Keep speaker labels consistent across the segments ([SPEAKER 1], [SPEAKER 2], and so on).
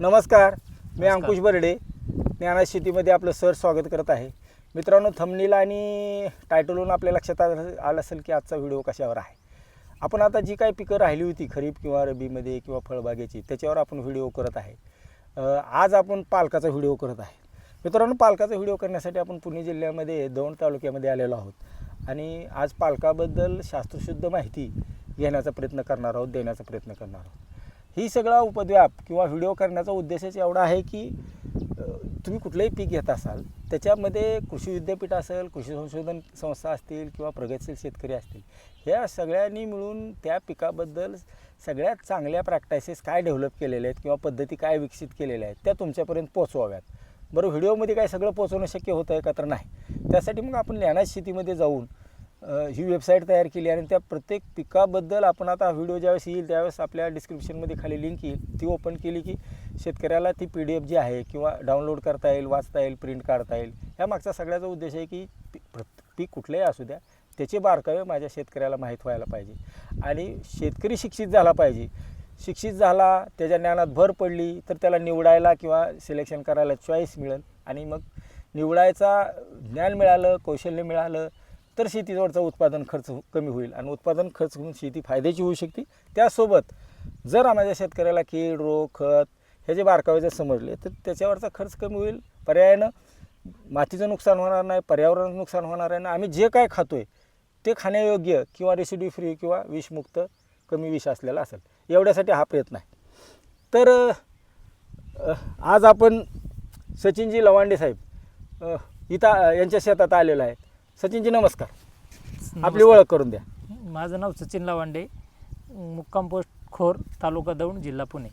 [SPEAKER 1] नमस्कार मी. अंकुश बर्डे. ज्ञाना शेतीमध्ये आपलं सर स्वागत करत आहे. मित्रांनो थमनीला आणि टायटलवरून आपल्या लक्षात आलं आलं असेल की आजचा व्हिडिओ कशावर आहे. आपण आता जी काही पिकं राहिली होती खरीप किंवा रबीमध्ये किंवा फळबागेची त्याच्यावर आपण व्हिडिओ करत आहे. आज आपण पालकाचा व्हिडिओ करत आहे. मित्रांनो पालकाचा व्हिडिओ करण्यासाठी आपण पुणे जिल्ह्यामध्ये दौंड तालुक्यामध्ये आलेलो आहोत. आणि आज पालकाबद्दल शास्त्रशुद्ध माहिती घेण्याचा प्रयत्न करणार आहोत देण्याचा प्रयत्न करणार आहोत. ही सगळा उपद्व्याप किंवा व्हिडिओ करण्याचा उद्देशच एवढा आहे की तुम्ही कुठलंही पीक घेत असाल त्याच्यामध्ये कृषी विद्यापीठ असेल कृषी संशोधन संस्था असतील किंवा प्रगतशील शेतकरी असतील ह्या सगळ्यांनी मिळून त्या पिकाबद्दल सगळ्यात चांगल्या प्रॅक्टिसेस काय डेव्हलप केलेल्या आहेत किंवा पद्धती काय विकसित केलेल्या आहेत त्या तुमच्यापर्यंत पोचवाव्यात बरं व्हिडिओमध्ये काय सगळं पोचवणं शक्य होतं आहे का तर नाही. त्यासाठी मग आपण ज्ञानाच शेतीमध्ये जाऊन ही वेबसाईट तयार केली आणि त्या प्रत्येक पिकाबद्दल आपण आता व्हिडिओ ज्यावेळेस येईल त्यावेळेस आपल्या डिस्क्रिप्शनमध्ये खाली लिंक येईल. ती ओपन केली की शेतकऱ्याला ती पी डी एफ जी आहे किंवा डाउनलोड करता येईल वाचता येईल प्रिंट काढता येईल ह्या मागचा सगळ्याचा उद्देश आहे की पी- पीक कुठलंही असू द्या त्याचे बारकावे माझ्या शेतकऱ्याला माहीत व्हायला पाहिजे. आणि शेतकरी शिक्षित झाला पाहिजे. शिक्षित झाला त्याच्या ज्ञानात भर पडली तर त्याला निवडायला किंवा सिलेक्शन करायला चॉईस मिळेल. आणि मग निवडायचा ज्ञान मिळालं कौशल्य मिळालं तर शेतीजवळचा उत्पादन खर्च कमी होईल आणि उत्पादन खर्च होऊन शेती फायद्याची होऊ शकते. त्यासोबत जर माझ्या शेतकऱ्याला कीड रोग खत हे जे बारकावे जर समजले तर त्याच्यावरचा खर्च कमी होईल. पर्यायानं मातीचं नुकसान होणार नाही पर्यावरणाचं नुकसान होणार आहे. ना आम्ही जे काय खातो आहे ते खाण्यायोग्य किंवा रेसिड्यू फ्री किंवा विषमुक्त कमी विष असलेला असेल. एवढ्यासाठी हा प्रयत्न आहे. तर आज आपण सचिनजी लवांडे साहेब इथं यांच्या शेतात आलेलं आहे. सचिनजी नमस्कार. आपली ओळख करून द्या.
[SPEAKER 2] माझं नाव सचिन लावांडे मुक्काम पोस्ट खोर तालुका दौंड जिल्हा पुणे.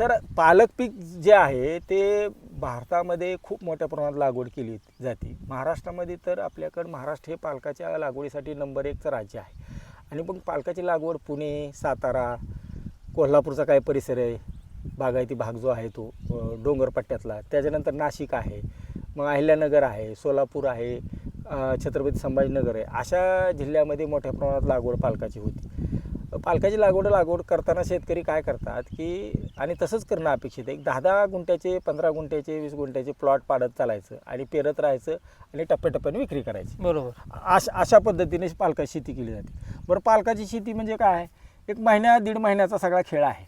[SPEAKER 1] तर पालक पीक जे आहे ते भारतामध्ये खूप मोठ्या प्रमाणात लागवड केली जाते. महाराष्ट्रामध्ये तर आपल्याकडं महाराष्ट्र हे पालकाच्या लागवडीसाठी नंबर एकचं राज्य आहे. आणि मग पालकाची लागवड पुणे सातारा कोल्हापूरचा काय परिसर आहे? बागायती भाग जो आहे तो अ, डोंगरपट्ट्यातला. त्याच्यानंतर नाशिक आहे. मग अहिल्यानगर आहे सोलापूर आहे छत्रपती संभाजीनगर आहे अशा जिल्ह्यामध्ये मोठ्या प्रमाणात लागवड पालकाची होती. पालकाची लागवड लागवड करताना शेतकरी काय करतात की आणि तसंच करणं अपेक्षित आहे. एक दहा दहा गुंठ्याचे पंधरा गुंठ्याचे वीस गुंठ्याचे प्लॉट पाडत चालायचं आणि पेरत राहायचं आणि टप्प्याटप्प्याने विक्री करायची.
[SPEAKER 2] बरोबर.
[SPEAKER 1] अशा अशा पद्धतीने पालकाची शेती केली जाते. बरं पालकाची शेती म्हणजे काय? एक महिन्या दीड महिन्याचा सगळा खेळ आहे.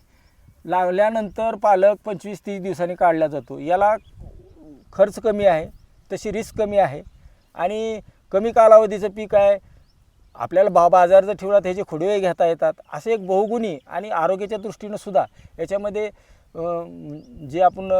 [SPEAKER 1] लावल्यानंतर पालक पंचवीस तीस दिवसांनी काढला जातो. याला खर्च कमी आहे तशी रिस्क कमी आहे. आणि कमी कालावधीचं पीक आहे आपल्याला बा बाजार जर ठेवला त्याचे खुडवे घेता येतात असे एक बहुगुणी आणि आरोग्याच्या दृष्टीनं सुद्धा याच्यामध्ये जे आपण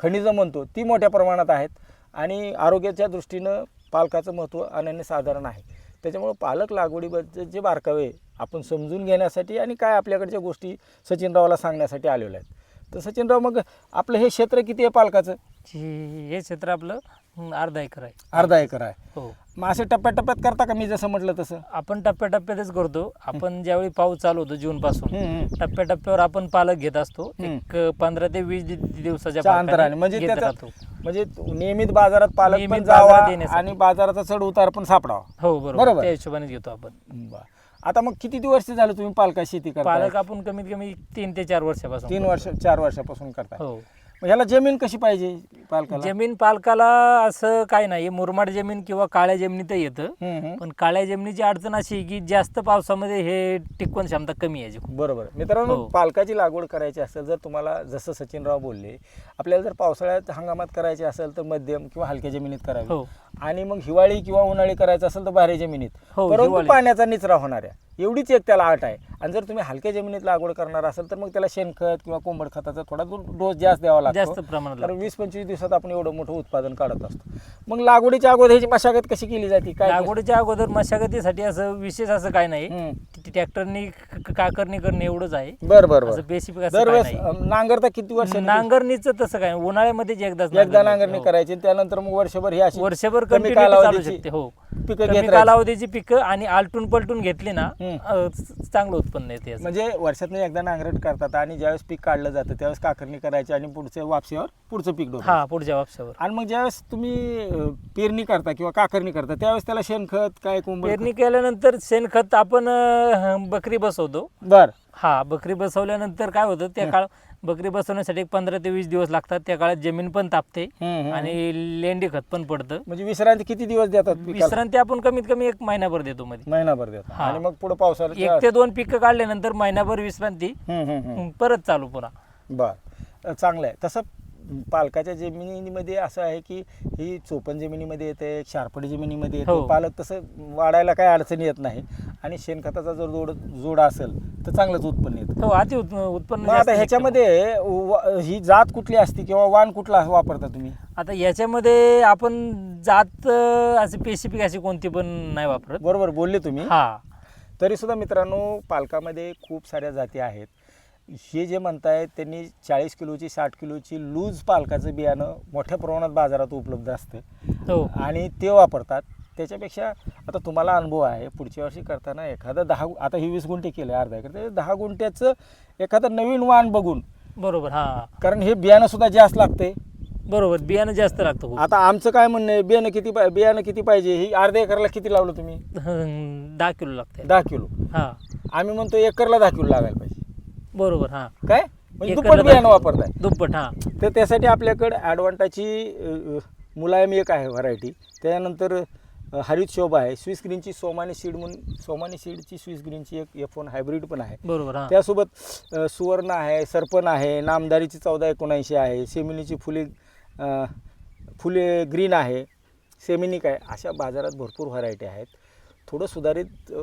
[SPEAKER 1] खनिजं म्हणतो ती मोठ्या प्रमाणात आहेत. आणि आरोग्याच्या दृष्टीनं पालकाचं महत्त्व अनन्यसाधारण आहे. त्याच्यामुळं पालक लागवडीबद्दल जे बारकावे आपण समजून घेण्यासाठी आणि काय आपल्याकडच्या गोष्टी सचिनरावला सांगण्यासाठी आलेल्या आहेत. तर सचिनराव मग आपलं हे क्षेत्र किती आहे पालकाचं?
[SPEAKER 2] हे हे क्षेत्र आपलं हं, अर्धा एकर आहे.
[SPEAKER 1] अर्धा एकर आहे.
[SPEAKER 2] हो.
[SPEAKER 1] मग असे टप्प्याटप्प्यात करता का मी जसं म्हटलं तसं?
[SPEAKER 2] आपण टप्प्याटप्प्यातच करतो. आपण ज्यावेळी पाऊस चालू होतो जून पासून
[SPEAKER 1] हम्म, हम्म.
[SPEAKER 2] टप्प्याटप्प्यावर आपण पालक घेत असतो. एक पंधरा ते वीस दि- दिवसाच्या
[SPEAKER 1] च्या
[SPEAKER 2] फरकाने
[SPEAKER 1] अंतराने म्हणजे
[SPEAKER 2] घेत
[SPEAKER 1] त्याचा
[SPEAKER 2] राहतो.
[SPEAKER 1] म्हणजे नियमित बाजारात पालक
[SPEAKER 2] नियमित
[SPEAKER 1] जावा
[SPEAKER 2] बाजारात येण्यासाठी.
[SPEAKER 1] आणि बाजाराचा चढ उतार पण सापडावा.
[SPEAKER 2] हो बरोबर.
[SPEAKER 1] बरोबर.
[SPEAKER 2] त्या हिशोबाने घेतो आपण.
[SPEAKER 1] बरं. आता मग किती वर्ष झालं तुम्ही पालका शेती करता
[SPEAKER 2] पालक आपण कमीत कमी तीन ते चार वर्षापासून
[SPEAKER 1] तीन
[SPEAKER 2] करतो.
[SPEAKER 1] वर्ष चार वर्षापासून करताय.
[SPEAKER 2] हो.
[SPEAKER 1] मग ह्याला जमीन कशी पाहिजे पालकाला
[SPEAKER 2] जमीन पालकाला असं काय नाही मुरमाड जमीन किंवा काळ्या जमिनीत येतं
[SPEAKER 1] हम्म, हम्म.
[SPEAKER 2] पण काळ्या जमिनीची अडचण अशी आहे की जास्त पावसामध्ये हे टिकवण क्षमता कमी आहे याची.
[SPEAKER 1] बरोबर मित्रांनो
[SPEAKER 2] हो.
[SPEAKER 1] पालकाची लागवड करायची असेल जर तुम्हाला जसं सचिनराव बोलले आपल्याला जर पावसाळ्यात हंगामात करायची असेल तर मध्यम किंवा हलक्या जमिनीत करावी
[SPEAKER 2] हो
[SPEAKER 1] आणि मग हिवाळी किंवा उन्हाळी करायचं असेल तर भारी जमिनीत
[SPEAKER 2] हो,
[SPEAKER 1] परंतु
[SPEAKER 2] हिवाळी.
[SPEAKER 1] पाण्याचा निचरा होणाऱ्या एवढीच एक त्याला आट आहे. आणि जर तुम्ही हलक्या जमिनीत लागवड करणार असेल तर मग त्याला शेणखत किंवा कोंबड खताचा थोडा डोस जास्त द्यावा लागतो.
[SPEAKER 2] जास्त प्रमाणात
[SPEAKER 1] कारण वीस पंचवीस दिवसात आपण एवढं मोठं उत्पादन काढत असतो. मग लागवडीच्या अगोदर ह्याची मशागत कशी केली जाते? काय
[SPEAKER 2] लागवडीच्या अगोदर मशागतीसाठी असं विशेष असं काय नाही. ट्रॅक्टरनी काकरणी करणे एवढंच आहे
[SPEAKER 1] बरं बरं
[SPEAKER 2] असं
[SPEAKER 1] बरं
[SPEAKER 2] बेसिक असं काय
[SPEAKER 1] दरवेळेस
[SPEAKER 2] नाही
[SPEAKER 1] अं, नांगरता किती वर्ष
[SPEAKER 2] नांगरणीचं तसं काय नाही. उन्हाळ्यामध्येच एकदाच
[SPEAKER 1] एकदा
[SPEAKER 2] नांगरणी. हो.
[SPEAKER 1] करायची त्यानंतर मग वर्षभर ही अशी
[SPEAKER 2] वर्षभर
[SPEAKER 1] कमी
[SPEAKER 2] कंटिन्यू चालू
[SPEAKER 1] कालावधीची
[SPEAKER 2] शकते हो
[SPEAKER 1] पिकं घेत
[SPEAKER 2] कमी
[SPEAKER 1] राहायची.
[SPEAKER 2] कालावधीची पिकं आणि आलटून पलटून घेतली ना
[SPEAKER 1] हम्म.
[SPEAKER 2] अं, च- चांगलं उत्पन्न येते याचं.
[SPEAKER 1] म्हणजे वर्षातून एकदा नांगरट करतात आणि ज्यावेळेस पीक काढलं जातं त्यावेळेस काकरणी करायची आणि पुढच्या वापसीवर पुढचं पीक डोकायचं.
[SPEAKER 2] हा पुढच्या वापशावर
[SPEAKER 1] आणि मग ज्यावेळेस तुम्ही अं, पेरणी करता किंवा काकरणी करता त्यावेळेस त्याला शेणखत काय कोंबड
[SPEAKER 2] पेरणी केल्यानंतर शेणखत आपण अं, बकरी बसवतो.
[SPEAKER 1] बर.
[SPEAKER 2] हा बकरी बसवल्यानंतर काय होतं त्या काळ बकरी बसवण्यासाठी एक पंधरा ते वीस दिवस लागतात. त्या काळात जमीन पण तापते
[SPEAKER 1] हम्म, हम्म.
[SPEAKER 2] आणि लेंडी खत पण पडतं.
[SPEAKER 1] म्हणजे विश्रांती किती दिवस देतात पिकाला?
[SPEAKER 2] विश्रांती आपण कमीत कमी एक महिनाभर देतो मध्ये.
[SPEAKER 1] महिनाभर देतात.
[SPEAKER 2] हा.
[SPEAKER 1] आणि मग पुढे पावसाळ्यात
[SPEAKER 2] एक ते दोन पिकं काढल्यानंतर महिनाभर विश्रांती
[SPEAKER 1] हम्म, हम्म, हम्म.
[SPEAKER 2] मग परत चालू पुन्हा
[SPEAKER 1] बर. चांगलं आहे तसं पालकाच्या जमिनीमध्ये असं आहे की ही चोपन जमिनीमध्ये येते शारपडी जमिनीमध्ये येते.
[SPEAKER 2] हो.
[SPEAKER 1] पालक तसं वाढायला काही अडचण येत नाही. आणि शेणखताचा जर जोड जोड असेल तर चांगलंच उत्पन्न येतं.
[SPEAKER 2] हो अति उत- उत्पन्न
[SPEAKER 1] मग
[SPEAKER 2] जास्त
[SPEAKER 1] आता
[SPEAKER 2] निघतं.
[SPEAKER 1] ह्याच्यामध्ये व- ही जात कुठली असते किंवा वाण कुठला वापरता तुम्ही?
[SPEAKER 2] आता याच्यामध्ये आपण जात अं, अशी स्पेसिफिक अशी कोणती पण नाही वापरत.
[SPEAKER 1] बरोबर बोलले तुम्ही.
[SPEAKER 2] हा.
[SPEAKER 1] तरी सुद्धा मित्रांनो पालकामध्ये खूप साऱ्या जाती आहेत. हे जे म्हणतायत त्यांनी चाळीस किलोची साठ किलोची लूज पालकाचं बियाणं मोठ्या प्रमाणात बाजारात उपलब्ध असतं.
[SPEAKER 2] हो.
[SPEAKER 1] आणि ते वापरतात. त्याच्यापेक्षा आता तुम्हाला अनुभव आहे पुढच्या वर्षी करताना एखादं दहा आता ही वीस गुंठे केले अर्धा एकर ते दहा गुंठ्याचं एखादं नवीन वाण बघून.
[SPEAKER 2] बरोबर हा.
[SPEAKER 1] कारण हे बियाणं सुद्धा जास्त लागते
[SPEAKER 2] बरोबर बियाणं जास्त लागतं खूप.
[SPEAKER 1] आता आमचं काय म्हणणं आहे बियाणं किती पाय- बियाणं किती पाहिजे ही अर्ध्या एकरला किती लावलं तुम्ही?
[SPEAKER 2] हं, दहा किलो लागते
[SPEAKER 1] दहा किलो.
[SPEAKER 2] हा.
[SPEAKER 1] आम्ही म्हणतो एकरला दहा किलो लागायला पाहिजे.
[SPEAKER 2] बरोबर हा.
[SPEAKER 1] काय? म्हणजे
[SPEAKER 2] एकरला
[SPEAKER 1] दुप्पट
[SPEAKER 2] दहा
[SPEAKER 1] बियाणं
[SPEAKER 2] किलो.
[SPEAKER 1] वापरताय.
[SPEAKER 2] दुप्पट हा.
[SPEAKER 1] तर त्यासाठी आपल्याकडं ॲडवांटाची मुलायम एक आहे व्हरायटी त्याच्यानंतर अ, हरित शोभा आहे. स्विस ग्रीनची सोमानी सीड म्हणून सोमानी सीडची स्विस ग्रीनची एक एफ वन हायब्रिड पण आहे.
[SPEAKER 2] बरोबर हा.
[SPEAKER 1] त्यासोबत अ, सुवर्ण आहे सरपण आहे नामदारीची चौदा एकोणऐंशी आहे सेमिनीची फुले अ, फुले ग्रीन आहे सेमिनिक आहे अशा बाजारात भरपूर व्हरायटी आहेत. थोडं सुधारित अ,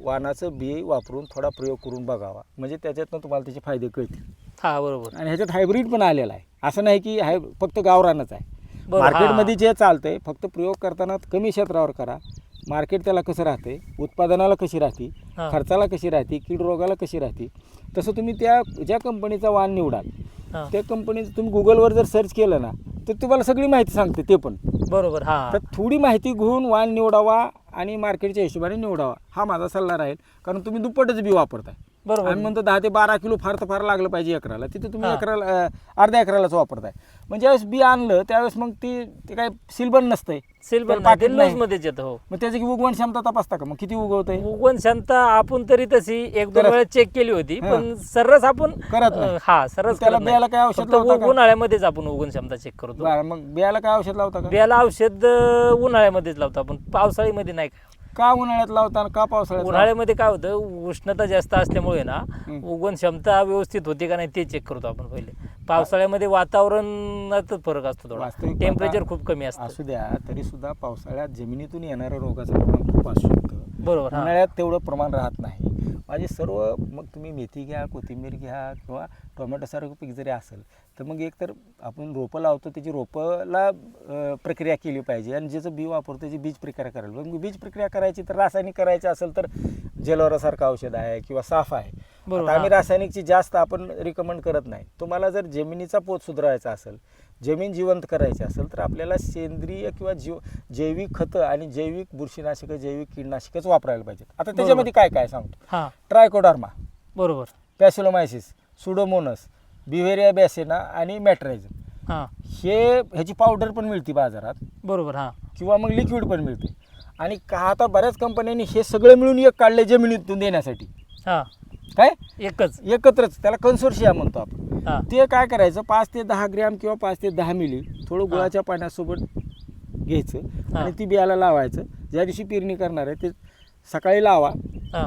[SPEAKER 1] वाणाचं बी वापरून थोडा प्रयोग करून बघावा. म्हणजे त्याच्यातनं तुम्हाला त्याचे फायदे कळतील.
[SPEAKER 2] हा बरोबर.
[SPEAKER 1] आणि ह्याच्यात हायब्रिड पण आलेला आहे. असं नाही की हाय फक्त गावरानच आहे. मार्केटमध्ये जे चालतंय फक्त प्रयोग करताना कमी क्षेत्रावर करा. मार्केट त्याला कसं राहते उत्पादनाला कशी राहते. खर्चाला कशी राहते कीड रोगाला कशी राहते तसं तुम्ही त्या ज्या कंपनीचा वाण निवडाल त्या कंपनीचं तुम्ही गुगलवर जर सर्च केलं ना तर तुम्हाला सगळी माहिती सांगते ते पण.
[SPEAKER 2] बरोबर हा.
[SPEAKER 1] तर थोडी माहिती घेऊन वाण निवडावा आणि मार्केटच्या हिशोबाने निवडावा. हा माझा सल्ला राहील कारण तुम्ही दुप्पटच बी वापरताय.
[SPEAKER 2] बरोबर
[SPEAKER 1] आम्ही म्हणतो दहा ते बारा किलो फार तर फार लागलं पाहिजे एकराला तिथे तुम्ही. एकराला अर्ध्या एकरालाच वापरताय म्हणजे ज्यावेळेस बी आणलं त्यावेळेस मग ती ते काय सिलबन नसतंय
[SPEAKER 2] लूज
[SPEAKER 1] नाही.
[SPEAKER 2] मध्येच येतं हो
[SPEAKER 1] मग त्याची उगवण क्षमता तपासता का मग किती उगवतंय
[SPEAKER 2] उगवण क्षमता आपण तरी तशी एक दोन
[SPEAKER 1] करत-
[SPEAKER 2] वेळा चेक केली होती
[SPEAKER 1] हा.
[SPEAKER 2] पण सर्रास आपण
[SPEAKER 1] करत नाही.
[SPEAKER 2] अं, हा सर्रास
[SPEAKER 1] त्याला
[SPEAKER 2] करत नाही.
[SPEAKER 1] बियाला काय औषध
[SPEAKER 2] फक्त
[SPEAKER 1] लावता का?
[SPEAKER 2] उन्हाळ्यामध्येच आपण उगवण क्षमता चेक करतो
[SPEAKER 1] बरं, मग बियाला काय औषध लावता का
[SPEAKER 2] बियाला औषध अं, उन्हाळ्यामध्येच लावतो आपण पावसाळ्यामध्ये नाही
[SPEAKER 1] का उन्हाळ्यात लावता आणि का पावसाळ्यात लावता?
[SPEAKER 2] उन्हाळ्यामध्ये काय होतं उष्णता जास्त असल्यामुळे ना
[SPEAKER 1] हम्म.
[SPEAKER 2] उगवण क्षमता व्यवस्थित होते का नाही ते चेक करतो आपण पहिले पावसाळ्यामध्ये वातावरणातच फरक असतो थोडा
[SPEAKER 1] वास्तविक
[SPEAKER 2] टेम्परेचर
[SPEAKER 1] पाहता-
[SPEAKER 2] खूप कमी असतं
[SPEAKER 1] असू द्या तरी सुद्धा पावसाळ्यात जमिनीतून येणाऱ्या रोगाचं प्रमाण खूप असू शकतं
[SPEAKER 2] बरोबर हा.
[SPEAKER 1] उन्हाळ्यात तेवढं प्रमाण राहत नाही माझे सर्व मग तुम्ही मेथी घ्या कोथिंबीर घ्या किंवा टोमॅटोसारखं पीक जरी असेल तर मग एकतर आपण रोपं लावतो त्याची रोपंला प्रक्रिया केली पाहिजे आणि ज्याचं बी वापरतो त्याची बीज प्रक्रिया करायला पाहिजे. मग बीज प्रक्रिया करायची तर रासायनिक करायची असेल तर जेलोरासारखं औषध आहे किंवा साफ आहे
[SPEAKER 2] बरोबर,
[SPEAKER 1] आम्ही. रासायनिकची जास्त आपण रिकमेंड करत नाही तुम्हाला जर जमिनीचा पोत सुधारायचा असेल जमीन जिवंत करायची असेल तर आपल्याला सेंद्रिय किंवा जीव जैविक खतं आणि जैविक बुरशीनाशकं जैविक कीटनाशकच वापरायला पाहिजेत. आता त्याच्यामध्ये काय काय सांगतो
[SPEAKER 2] हा.
[SPEAKER 1] ट्रायकोडर्मा.
[SPEAKER 2] बरोबर.
[SPEAKER 1] पॅसिलोमायसिस सुडोमोनस बिव्हेरिया बॅसेना आणि मॅट्रायझम.
[SPEAKER 2] हा.
[SPEAKER 1] हे ह्याची पावडर पण मिळते बाजारात.
[SPEAKER 2] बरोबर हा.
[SPEAKER 1] किंवा मग लिक्विड पण मिळते. आणि का आता बऱ्याच कंपन्यांनी हे सगळं मिळून एक काढले जमिनीतून देण्यासाठी.
[SPEAKER 2] हा.
[SPEAKER 1] काय?
[SPEAKER 2] एकच.
[SPEAKER 1] एकत्रच. त्याला कन्सोर्शिया म्हणतो आपण. ते काय करायचं? पाच ते दहा ग्रॅम किंवा पाच ते दहा मिली थोडं गुळाच्या पाण्यासोबत घ्यायचं
[SPEAKER 2] हा.
[SPEAKER 1] आणि ती बियाला लावायचं. ज्या दिवशी पेरणी करणार आहे ते सकाळी लावा.
[SPEAKER 2] हा.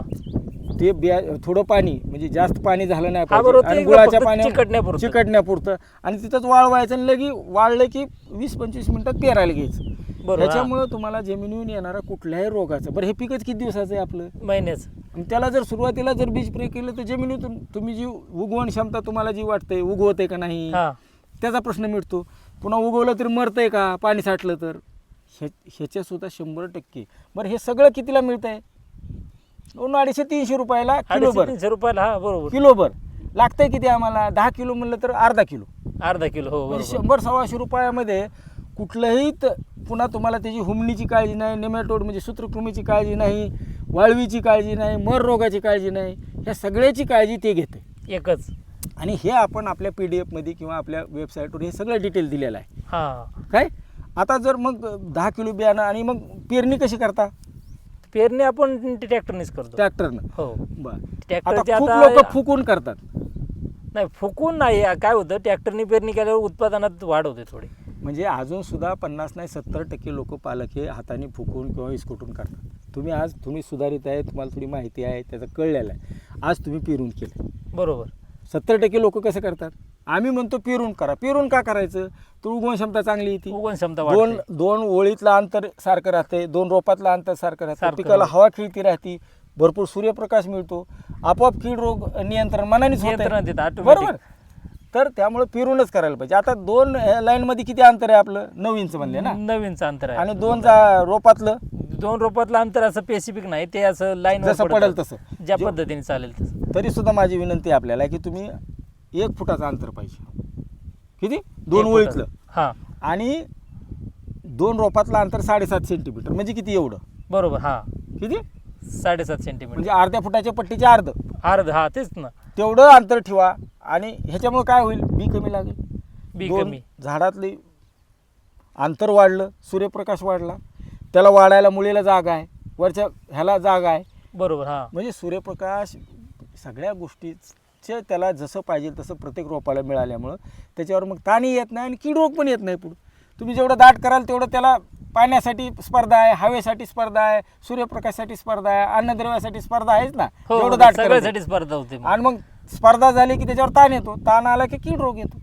[SPEAKER 1] ते बिया थोडं पाणी म्हणजे जास्त पाणी झालं नाही
[SPEAKER 2] हा, बरोबर. ते
[SPEAKER 1] आणि
[SPEAKER 2] एकदा
[SPEAKER 1] गुळाच्या
[SPEAKER 2] फक्त
[SPEAKER 1] पाण्या
[SPEAKER 2] चिकटण्यापुरतं.
[SPEAKER 1] चिकटण्यापुरतं. आणि तिथंच वाळवायचं आणि लगी वाळलं की वीस पंचवीस मिनिटात पेरायला घ्यायचं.
[SPEAKER 2] बरोबर.
[SPEAKER 1] त्याच्यामुळं तुम्हाला जमिनीहून येणारा कुठल्याही रोगाचं बरं हे पिकच किती दिवसाचं आहे आपलं?
[SPEAKER 2] महिन्याच.
[SPEAKER 1] आणि त्याला जर सुरुवातीला जर बीज प्रयोग केलं तर जमिनीतून तुम्ही जी उगवण क्षमता तुम्हाला जी वाटते उगवते का नाही
[SPEAKER 2] हा.
[SPEAKER 1] त्याचा प्रश्न मिटतो. पुन्हा उगवलं तरी मरतंय का पाणी साठलं तर? ह्या ह्याच्या सुद्धा शंभर टक्के. बरं हे सगळं कितीला मिळतंय? दोन अडीचशे तीनशे रुपयाला
[SPEAKER 2] अडीचशे
[SPEAKER 1] किलोभर
[SPEAKER 2] तीनशे रुपयाला हा बरोबर.
[SPEAKER 1] किलोभर लागतंय किती आम्हाला? दहा किलो म्हणलं तर अर्धा किलो.
[SPEAKER 2] अर्धा किलो हो
[SPEAKER 1] म्हणजे
[SPEAKER 2] बरोबर.
[SPEAKER 1] शंभर सव्वाशे रुपयामध्ये कुठलंही त- पुन्हा तुम्हाला त्याची हुमणीची काळजी नाही नेमॅटोड म्हणजे सूत्रकृमीची काळजी नाही वाळवीची काळजी नाही मर रोगाची काळजी नाही ह्या सगळ्याची काळजी ते घेते.
[SPEAKER 2] एकच.
[SPEAKER 1] आणि हे आपण आपल्या पी डी एफमध्ये किंवा आपल्या वेबसाईटवर हे सगळं डिटेल दिलेलं आहे.
[SPEAKER 2] हा.
[SPEAKER 1] काय? आता जर मग दहा किलो बियाणं आणि मग पेरणी कशी करता?
[SPEAKER 2] पेरणी आपण ट्रॅक्टरनेच करतो.
[SPEAKER 1] ट्रॅक्टरनं?
[SPEAKER 2] हो.
[SPEAKER 1] बरं.
[SPEAKER 2] ट्रॅक्टरचे
[SPEAKER 1] आता खूप
[SPEAKER 2] आता-
[SPEAKER 1] लोक फुकून करतात.
[SPEAKER 2] नाही फुकून नाही. काय होतं? ट्रॅक्टरनी पेरणी केल्यावर उत्पादनात वाढ होते थोडी.
[SPEAKER 1] म्हणजे अजून सुद्धा पन्नास नाही सत्तर टक्के लोक पालक हे हाताने फुकून किंवा विस्कुटून करतात. तुम्ही आज तुम्ही सुधारित आहे तुम्हाला थोडी माहिती आहे त्याचं कळलेलं आहे. आज तुम्ही पेरून केलं.
[SPEAKER 2] बरोबर.
[SPEAKER 1] सत्तर टक्के लोक कसं करतात? आम्ही म्हणतो पेरून करा. पेरून का करायचं? तर उगवण क्षमता चांगली येते.
[SPEAKER 2] उगवण क्षमता
[SPEAKER 1] दोन दोन ओळीतलं अंतर सारखं राहते दोन रोपातलं अंतर सारखं राहतं. पिकाला. हवा खिळती राहते भरपूर सूर्यप्रकाश मिळतो. आपोआप कीड रोग नियंत्रण
[SPEAKER 2] automatic.
[SPEAKER 1] बरोबर? तर त्यामुळे पेरूनच करायला पाहिजे. आता दोन लाईन मध्ये किती अंतर आहे आपलं? नऊ इंच म्हणले ना?
[SPEAKER 2] नवीनचं अंतर आहे.
[SPEAKER 1] आणि दोन जा- रोपातलं?
[SPEAKER 2] दोन रोपातलं अंतर असं स्पेसिफिक नाही. ते असं लाईन
[SPEAKER 1] जसं पडेल तसं.
[SPEAKER 2] ज्या पद्धतीने चालेल तसं.
[SPEAKER 1] तरी सुद्धा माझी विनंती आहे आपल्याला की तुम्ही एक फुटाचं अंतर पाहिजे. किती? दोन
[SPEAKER 2] एक
[SPEAKER 1] ओळीतलं.
[SPEAKER 2] फुटाचं. हा.
[SPEAKER 1] आणि दोन रोपातलं अंतर साडेसात सेंटीमीटर म्हणजे किती एवढं?
[SPEAKER 2] बरोबर हा.
[SPEAKER 1] किती?
[SPEAKER 2] साडेसात सेंटीमीटर
[SPEAKER 1] म्हणजे अर्ध्या फुटाच्या पट्टीचे अर्ध.
[SPEAKER 2] अर्ध हा तेच ना.
[SPEAKER 1] तेवढं अंतर ठेवा. आणि ह्याच्यामुळे काय होईल? बी कमी लागेल.
[SPEAKER 2] बी
[SPEAKER 1] दोन
[SPEAKER 2] कमी.
[SPEAKER 1] झाडातली अंतर वाढलं सूर्यप्रकाश वाढला त्याला वाढायला मुलीला जागा आहे वरच्या ह्याला जागा आहे.
[SPEAKER 2] बरोबर हा.
[SPEAKER 1] म्हणजे सूर्यप्रकाश सगळ्या गोष्टीचे त्याला जसं पाहिजे तसं प्रत्येक रोपाला मिळाल्यामुळं त्याच्यावर मग ताणही येत नाही आणि कीड रोग पण येत नाही पुढं. तुम्ही जेवढं दाट कराल तेवढं त्याला पाण्यासाठी स्पर्धा आहे हवेसाठी स्पर्धा आहे सूर्यप्रकाशासाठी स्पर्धा आहे अन्नद्रव्यासाठी स्पर्धा आहेच ना.
[SPEAKER 2] हो
[SPEAKER 1] जेवढं दाट
[SPEAKER 2] सगळ्यासाठी स्पर्धा होते मग.
[SPEAKER 1] आणि मग स्पर्धा झाली की त्याच्यावर ताण येतो. ताण आला की कीड रोग येतो.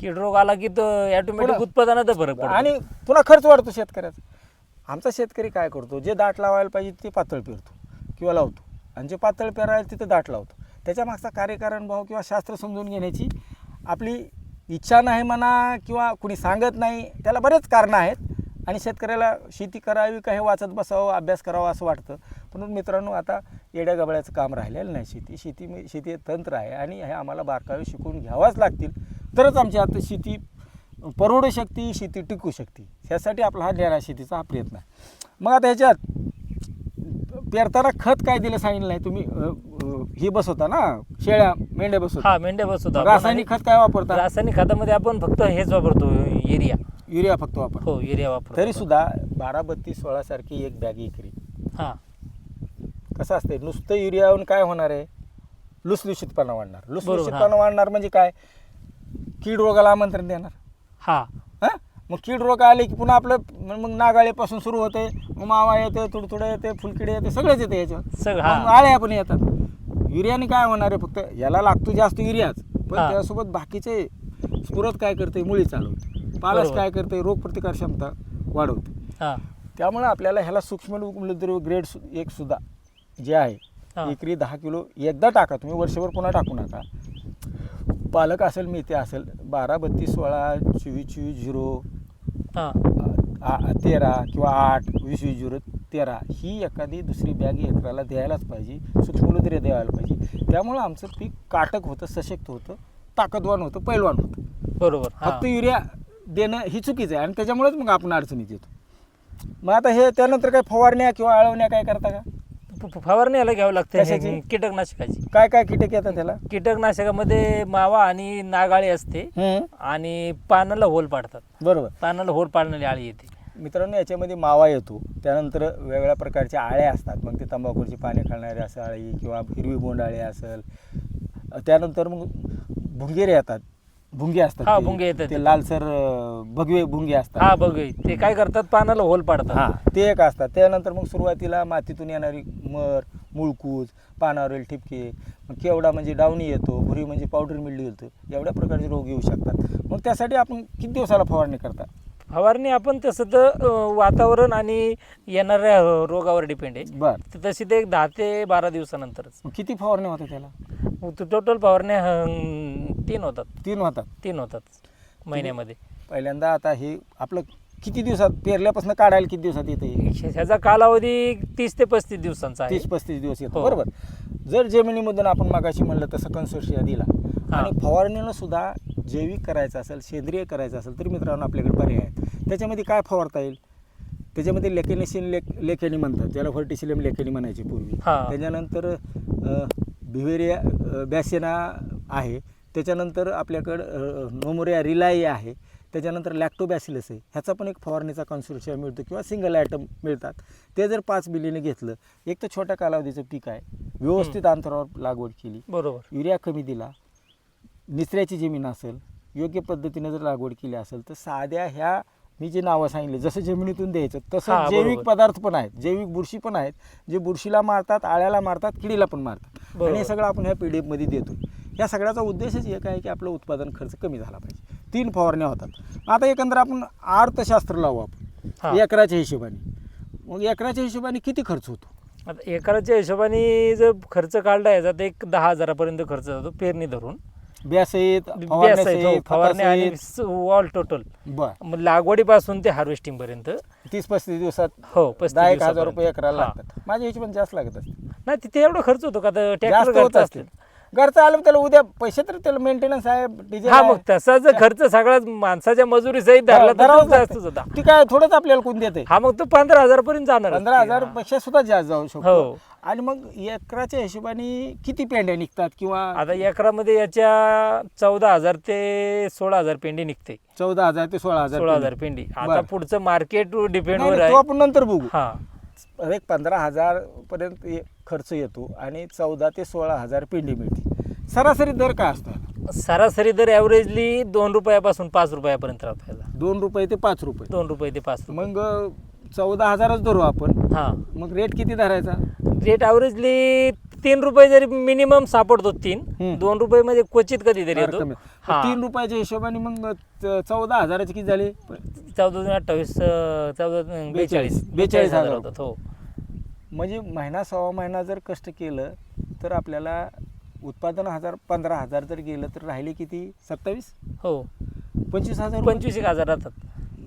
[SPEAKER 2] कीड रोग आला की तो ऑटोमॅटिक उत्पादनात फरक पडतो.
[SPEAKER 1] आणि पुन्हा खर्च वाढतो शेतकऱ्याचा. आमचा शेतकरी काय करतो? जे दाट लावायला पाहिजे ते पातळ पेरतो किंवा लावतो. आणि जे पातळ पेरायला तिथे दाट लावतो. त्याच्या मागचा कार्यकारण भाव किंवा शास्त्र समजून घेण्याची आपली इच्छा नाही म्हणा किंवा कुणी सांगत नाही त्याला बरेच कारणं आहेत. आणि शेतकऱ्याला शेती करावी का हे वाचत बसावं अभ्यास करावा असं वाटतं. पण मित्रांनो आता येड्या गबळ्याचं काम राहिलेलं नाही. शेती शेती शेती तंत्र आहे आणि हे आम्हाला बारकावे शिकून घ्यावाच लागतील. तरच आमची आता शेती परवडू शकते शेती टिकू शकते. ह्यासाठी आपला हा डेरा शेतीचा हा प्रयत्न आहे. मग आता ह्याच्यात पेरताना खत काय दिलं सांगितलं नाही तुम्ही? हे बसवता ना? शेळ्या मेंढ्या बसवता
[SPEAKER 2] हा मेंढ्या बसवतो.
[SPEAKER 1] रासायनिक खत काय वापरता?
[SPEAKER 2] रासायनिक खतामध्ये आपण फक्त हेच वापरतो एरिया
[SPEAKER 1] युरिया फक्त वापर
[SPEAKER 2] हो एरिया वापरतो.
[SPEAKER 1] तरी सुद्धा बारा बत्तीस सोळा सारखी एक बॅग एकरी
[SPEAKER 2] हा.
[SPEAKER 1] कसं असते नुसतं युरियाहून काय होणार आहे? लुसलुशीतपणा वाढणार. लुसलुशीतपणा वाढणार म्हणजे काय? कीड रोगाला आमंत्रण देणार.
[SPEAKER 2] हा.
[SPEAKER 1] हां? मग कीड रोग आले की पुन्हा आपलं मग नागाळेपासून सुरू होते मग मावा येते तुडतुडं येते फुलकिडे येते सगळेच येते याच्यावर.
[SPEAKER 2] सगळं
[SPEAKER 1] मग
[SPEAKER 2] हा
[SPEAKER 1] आळ्या पण येतात. युरियाने काय होणार आहे फक्त? याला लागतो जास्त युरियाच. पण. त्यासोबत बाकीचे स्फुरत काय करते मुळी चालवते पालस. काय करते? रोगप्रतिकार क्षमता वाढवते.
[SPEAKER 2] हा.
[SPEAKER 1] त्यामुळे आपल्याला ह्याला सूक्ष्म मूलद्रव्य ग्रेड सु- एक सुद्धा जे आहे. एकरी दहा किलो एकदा टाका तुम्ही वर्षभर पुन्हा टाकू नका. पालक असेल मेथी असेल बारा बत्तीस सोळा चोवीस चोवीस झिरो
[SPEAKER 2] हा.
[SPEAKER 1] आ- आ- तेरा किंवा आठ वीस वीस झिरो तेरा ही एखादी दुसरी बॅग एकराला द्यायलाच पाहिजे सूक्ष्मूलद्रव्य द्यायला पाहिजे. त्यामुळं आमचं पीक काटक होतं सशक्त होतं ताकदवान होतं पैलवान होतं.
[SPEAKER 2] बरोबर. हा.
[SPEAKER 1] फक्त युरिया देणं ही चुकीचं आहे आणि त्याच्यामुळेच मग आपण अडचणीत येतो. मग आता हे त्यानंतर काय फवारण्या किंवा आळवण्या काय करता का?
[SPEAKER 2] फ- फ- फवारणी याला घ्यावं लागतं
[SPEAKER 1] कशाची?
[SPEAKER 2] हे कीटकनाशकाची.
[SPEAKER 1] काय काय कीटक येतात त्याला?
[SPEAKER 2] कीटकनाशकामध्ये मावा आणि नागाळी असते
[SPEAKER 1] हम्म,
[SPEAKER 2] आणि पानाला होल पाडतात.
[SPEAKER 1] बरोबर.
[SPEAKER 2] पानाला होल पाडणारी आळी येते.
[SPEAKER 1] मित्रांनो याच्यामध्ये मावा येतो. त्यानंतर वेगवेगळ्या प्रकारच्या आळ्या असतात. मग ते तंबाखूची पाने खाणारी असं आळी किंवा हिरवी बोंड आळी असेल. त्यानंतर मग भुंगेरे येतात. भुंगे असतात
[SPEAKER 2] हा,
[SPEAKER 1] ते.
[SPEAKER 2] भुंगे येतात.
[SPEAKER 1] ते लालसर अं, भगवे भुंगे असतात.
[SPEAKER 2] हा बघ ते काय करतात? पानाला होल
[SPEAKER 1] हा
[SPEAKER 2] पाडतात
[SPEAKER 1] ते एक असतात. त्यानंतर मग सुरुवातीला मातीतून येणारी मर मुळकूज पानावरील ठिपके मग केवडा म्हणजे डावणी येतो भुरी म्हणजे पावडर मिल्डी येतो एवढ्या प्रकारचे रोग येऊ शकतात. मग त्यासाठी आपण किती दिवसाला फवारणी करता
[SPEAKER 2] फवारणी आपण तसं तर अं, वातावरण आणि येणाऱ्या अं, रोगावर डिपेंड आहे.
[SPEAKER 1] बर.
[SPEAKER 2] तशी ते एक दहा ते बारा दिवसानंतरच.
[SPEAKER 1] मग किती फवारणी होते त्याला?
[SPEAKER 2] टोटल फवारण्या अं, तीन होतात.
[SPEAKER 1] तीन होतात.
[SPEAKER 2] तीन होतात महिन्यामध्ये.
[SPEAKER 1] पहिल्यांदा आता हे आपलं किती दिवसात पेरल्यापासून काढायला किती दिवसात येते
[SPEAKER 2] ह्या- ह्याचा कालावधी तीस ते पस्तीस दिवसांचा आहे.
[SPEAKER 1] तीस पस्तीस दिवस येतो.
[SPEAKER 2] हो.
[SPEAKER 1] बरोबर. जर जमिनीमधून आपण मागाशी म्हणलं तसं कन्सोर्शिया दिला
[SPEAKER 2] हा.
[SPEAKER 1] आणि फवारणीनं सुद्धा जैविक करायचं असेल सेंद्रिय करायचं असेल तर मित्रांनो आपल्याकडे पर्याय आहेत. त्याच्यामध्ये काय फवारता येईल? त्याच्यामध्ये लेकेनिसिन लेक लेखेनी म्हणतात ज्याला फर्टिसिलियम लेखेनी म्हणायची पूर्वी.
[SPEAKER 2] हा.
[SPEAKER 1] त्याच्यानंतर बिव्हेरिया बॅसेना आहे. त्याच्यानंतर आपल्याकडं नोमोरिया रिलाई आहे. त्याच्यानंतर लॅक्टोबॅसिलस आहे. ह्याचा पण एक फवारणीचा कन्सोर्शिया मिळतो किंवा सिंगल आयटम मिळतात. ते जर पाच बिलीने घेतलं एक तर छोट्या कालावधीचं पीक आहे. व्यवस्थित अंतरावर लागवड केली.
[SPEAKER 2] बरोबर.
[SPEAKER 1] युरिया कमी दिला. निचऱ्याची जमीन असेल योग्य पद्धतीने जर लागवड केली असेल तर साध्या ह्या मी जे नावं सांगितले जसं जमिनीतून द्यायचं तसं जैविक. पदार्थ पण आहेत. जैविक बुरशी पण आहेत. जे बुरशीला मारतात आळ्याला मारतात किडीला पण मारतात. आणि. हे सगळं आपण ह्या पी डी एफमध्ये देतो या सगळ्याचा उद्देशच एक आहे की आपलं उत्पादन खर्च कमी झाला पाहिजे. तीन फवारण्या होतात. आता एकंदर आपण अर्थशास्त्र लावू आपण. एकराच्या हिशोबाने. मग एकराच्या हिशोबाने किती खर्च होतो?
[SPEAKER 2] आता एकराच्या हिशोबाने जर खर्च काढला याचा तर एक दहा हजारापर्यंत खर्च जातो पेरणी धरून.
[SPEAKER 1] ब्यासहित
[SPEAKER 2] ब्यासाईज, हो, आणि ऑल टोटल.
[SPEAKER 1] बर.
[SPEAKER 2] मग लागवडीपासून ते हार्वेस्टिंग पर्यंत
[SPEAKER 1] तीस पस्तीस दिवसात
[SPEAKER 2] हो पस्तीस
[SPEAKER 1] दहा एक हजार. रुपये एकराला
[SPEAKER 2] हा.
[SPEAKER 1] लागतात. माझ्या हिशोबाने जास्त लागत असते
[SPEAKER 2] नाही तिथे एवढा खर्च होतो का?
[SPEAKER 1] जास्त
[SPEAKER 2] ट्रॅक्टर
[SPEAKER 1] होत असतील. घरचं आलं त्याला उद्या पैसे तर त्याला मेंटेनन्स आहे डिझेल
[SPEAKER 2] हा
[SPEAKER 1] आहे.
[SPEAKER 2] मग तसा जर खर्च सगळा माणसाच्या मजुरी सहित धरला तर तो
[SPEAKER 1] धरावंच
[SPEAKER 2] जास्तच
[SPEAKER 1] लागतं.
[SPEAKER 2] होता.
[SPEAKER 1] ती काय थोडंच आपल्याला कोण देते
[SPEAKER 2] हा मग तो पंधरा हजार पर्यंत जाणार
[SPEAKER 1] पंधरा हजारपेक्षा सुद्धा जास्त जाऊ शकतो.
[SPEAKER 2] हो.
[SPEAKER 1] आणि मग एकराच्या हिशोबाने किती पेंड्या निघतात किंवा
[SPEAKER 2] आता एकरामध्ये याच्या चौदा हजार ते सोळा हजार पेंडी निघते.
[SPEAKER 1] चौदा हजार ते सोळा हजार
[SPEAKER 2] सोळा. हजार पेंडी. आता
[SPEAKER 1] बरं.
[SPEAKER 2] पुढचं मार्केट डिपेंड
[SPEAKER 1] नाही,
[SPEAKER 2] वर
[SPEAKER 1] नाही,
[SPEAKER 2] आहे.
[SPEAKER 1] तो आपण नंतर बघू.
[SPEAKER 2] हा.
[SPEAKER 1] एक पंधरा हजार पर्यंत ये- खर्च येतो आणि चौदा ते सोळा हजार पेंडी मिळते. सरासरी दर काय असतो याला?
[SPEAKER 2] सरासरी दर ॲव्हरेजली दोन रुपयापासून पाच रुपयापर्यंत राहतो याचा.
[SPEAKER 1] दोन रुपये ते पाच रुपये.
[SPEAKER 2] दोन रुपये ते पाच रुपये.
[SPEAKER 1] मग चौदा हजारच धरू आपण.
[SPEAKER 2] हा.
[SPEAKER 1] मग रेट किती धरायचा?
[SPEAKER 2] रेट ॲव्हरेजली तीन रुपये जरी मिनिमम सापडतो तीन. दोन रुपये मध्ये क्वचित कधीतरी येतो. हा.
[SPEAKER 1] तीन रुपयाच्या हिशोबाने मग च- चौदा हजाराचे किती झाले?
[SPEAKER 2] चौदा दोन अठ्ठावीस अं, चौदा दोन बेचाळीस.
[SPEAKER 1] बेचाळीस. हजार
[SPEAKER 2] होतात हो.
[SPEAKER 1] म्हणजे महिना सव्वा महिना जर कष्ट केलं तर आपल्याला उत्पादन हजार पंधरा हजार जर गेलं तर राहिले किती? सत्तावीस?
[SPEAKER 2] हो.
[SPEAKER 1] पंचवीस हजार रुपये?
[SPEAKER 2] पंचवीस एक हजार राहतात.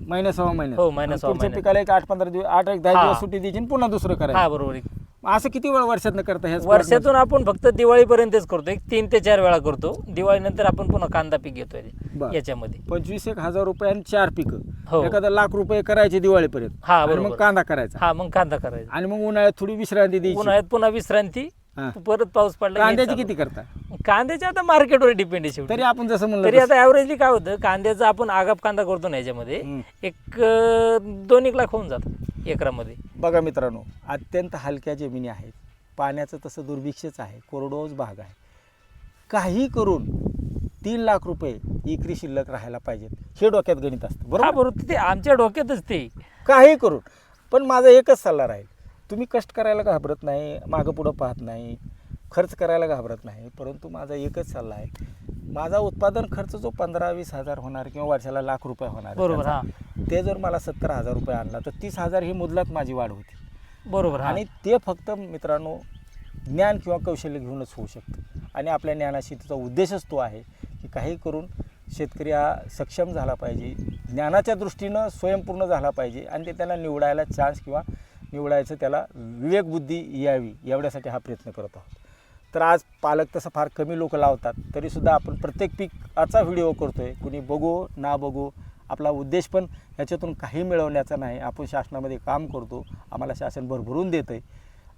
[SPEAKER 1] महिना सव्वा महिन्यात
[SPEAKER 2] हो, महिना
[SPEAKER 1] आणि
[SPEAKER 2] सव्वा
[SPEAKER 1] पुढच्या
[SPEAKER 2] महिन्यात.
[SPEAKER 1] पिकाला एक आठ पंधरा दिवस आठ एक दहा
[SPEAKER 2] हा.
[SPEAKER 1] दिवस सुट्टी द्यायची आणि पुन्हा दुसरं
[SPEAKER 2] हा
[SPEAKER 1] करायचं
[SPEAKER 2] बरोबर आहे.
[SPEAKER 1] असं किती वेळ वर्षातनं करता ह्याच
[SPEAKER 2] वर्षातून आपण फक्त दिवाळीपर्यंतच करतो एक तीन ते चार वेळा करतो दिवाळीनंतर आपण पुन्हा कांदा पीक घेतोय
[SPEAKER 1] बरं.
[SPEAKER 2] याच्यामध्ये
[SPEAKER 1] पंचवीस एक हजार रुपये आणि चार पिकं
[SPEAKER 2] हो.
[SPEAKER 1] एखादा लाख रुपये करायचे दिवाळीपर्यंत
[SPEAKER 2] हा,
[SPEAKER 1] आणि
[SPEAKER 2] बरोबर.
[SPEAKER 1] मग कांदा करायचा
[SPEAKER 2] हा मग कांदा करायचा
[SPEAKER 1] आणि मग उन्हाळ्यात थोडी विश्रांती द्यायची
[SPEAKER 2] उन्हाळ्यात पुन्हा विश्रांती
[SPEAKER 1] हा.
[SPEAKER 2] परत पाऊस पडला की
[SPEAKER 1] कांद्याची
[SPEAKER 2] चालू.
[SPEAKER 1] किती करता
[SPEAKER 2] कांद्याचे आता मार्केटवर डिपेंड आहे शेवटी.
[SPEAKER 1] तरी आपण जसं म्हणलं
[SPEAKER 2] तरी. आता ॲव्हरेजली काय होतं कांद्याचा आपण आगाप कांदा करतो ना याच्यामध्ये
[SPEAKER 1] हम्म.
[SPEAKER 2] एक अं, दोन एक लाख होऊन जातात एकरामध्ये.
[SPEAKER 1] बघा मित्रांनो अत्यंत हलक्या जमिनी आहेत. पाण्याचं तसं दुर्भिक्षच आहे. कोरडोस भाग आहे. काही करून तीन लाख रुपये इकरी शिल्लक राहायला पाहिजेत. हे डोक्यात गणित असतं
[SPEAKER 2] हा
[SPEAKER 1] बरोबर
[SPEAKER 2] बरोबर. ते आमच्या डोक्यातच ते.
[SPEAKER 1] काही करून. पण माझा एकच सल्ला राहील. तुम्ही कष्ट करायला घाबरत नाही मागं पुढं पाहत नाही. खर्च करायला घाबरत नाही परंतु माझा एकच सल्ला आहे. माझा उत्पादन खर्च जो पंधरा वीस हजार होणार किंवा वर्षाला लाख रुपये होणार
[SPEAKER 2] बरोबर
[SPEAKER 1] त्याचा,
[SPEAKER 2] हा.
[SPEAKER 1] ते जर मला सत्तर हजार रुपये आणला तर तीस हजार ही मुदलात माझी वाढ होती.
[SPEAKER 2] बरोबर हा.
[SPEAKER 1] आणि ते फक्त मित्रांनो ज्ञान किंवा कौशल्य घेऊनच होऊ शकतं. आणि आपल्या ज्ञानाशी तिचा उद्देशच तो आहे की काही करून शेतकरी हा सक्षम झाला पाहिजे ज्ञानाच्या दृष्टीनं स्वयंपूर्ण झाला पाहिजे आणि ते त्याला निवडायला चान्स किंवा निवडायचं त्याला विवेकबुद्धी यावी एवढ्यासाठी हा प्रयत्न करत आहोत. तर आज पालक तसं फार कमी लोक लावतात तरीसुद्धा आपण प्रत्येक पिकाचा व्हिडिओ करतो आहे कुणी बघू ना बघू आपला उद्देश पण ह्याच्यातून काही मिळवण्याचा नाही. आपण शासनामध्ये काम करतो आम्हाला शासन भरभरून देतं आहे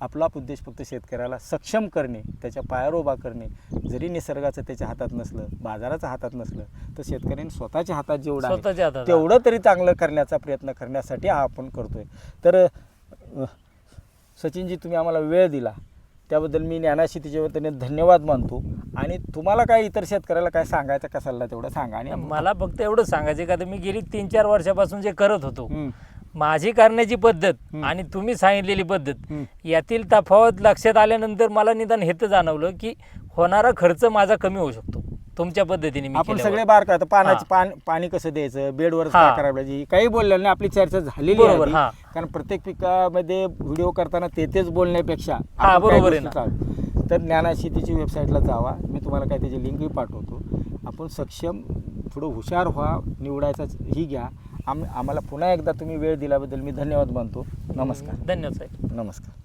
[SPEAKER 1] आपला उद्देश फक्त शेतकऱ्याला सक्षम करणे त्याच्या पायावर उभा करणे. जरी निसर्गाचं त्याच्या हातात नसलं बाजाराच्या हातात नसलं तर शेतकऱ्यांनी स्वतःच्या हातात जेवढं आहे,
[SPEAKER 2] स्वतःच्या हातात.
[SPEAKER 1] तेवढं तरी चांगलं करण्याचा प्रयत्न करण्यासाठी हा आपण करतोय. तर सचिनजी तुम्ही आम्हाला वेळ दिला. त्याबद्दल मी ज्ञानाशितीच्या वतीने धन्यवाद मानतो आणि तुम्हाला काय इतर शेतकऱ्याला काय सांगायचं का सल्ला तेवढं सांगा आणि
[SPEAKER 2] मला फक्त एवढं सांगायचं का तर मी गेली तीन चार वर्षापासून जे करत होतो माझी करण्याची पद्धत. आणि तुम्ही सांगितलेली पद्धत. यातील तफावत लक्षात आल्यानंतर मला निदान हे तर जाणवलं की होणारा खर्च माझा कमी होऊ शकतो तुमच्या पद्धतीने मी
[SPEAKER 1] आपण. सगळे बार का पाण्याचं
[SPEAKER 2] हा.
[SPEAKER 1] पाणी पाणी कसं द्यायचं? बेडवर
[SPEAKER 2] हा.
[SPEAKER 1] काय करायला पाहिजे काही बोललं नाही. आपली चर्चा झालेली
[SPEAKER 2] बरोबर,
[SPEAKER 1] आहे
[SPEAKER 2] हा.
[SPEAKER 1] आधी. कारण प्रत्येक पिकामध्ये व्हिडिओ करताना ते तेच बोलण्यापेक्षा आपण काही
[SPEAKER 2] बरोबर आहे
[SPEAKER 1] गोष्टी चालू. तर ज्ञानाशितीची वेबसाईटला जावा. मी तुम्हाला काय त्याची लिंकही पाठवतो. आपण सक्षम थोडं हुशार व्हा. निवडायचा ही घ्या. आम आम्हाला पुन्हा एकदा तुम्ही वेळ दिल्याबद्दल मी धन्यवाद मानतो. नमस्कार.
[SPEAKER 2] धन्यवाद साहेब.
[SPEAKER 1] नमस्कार.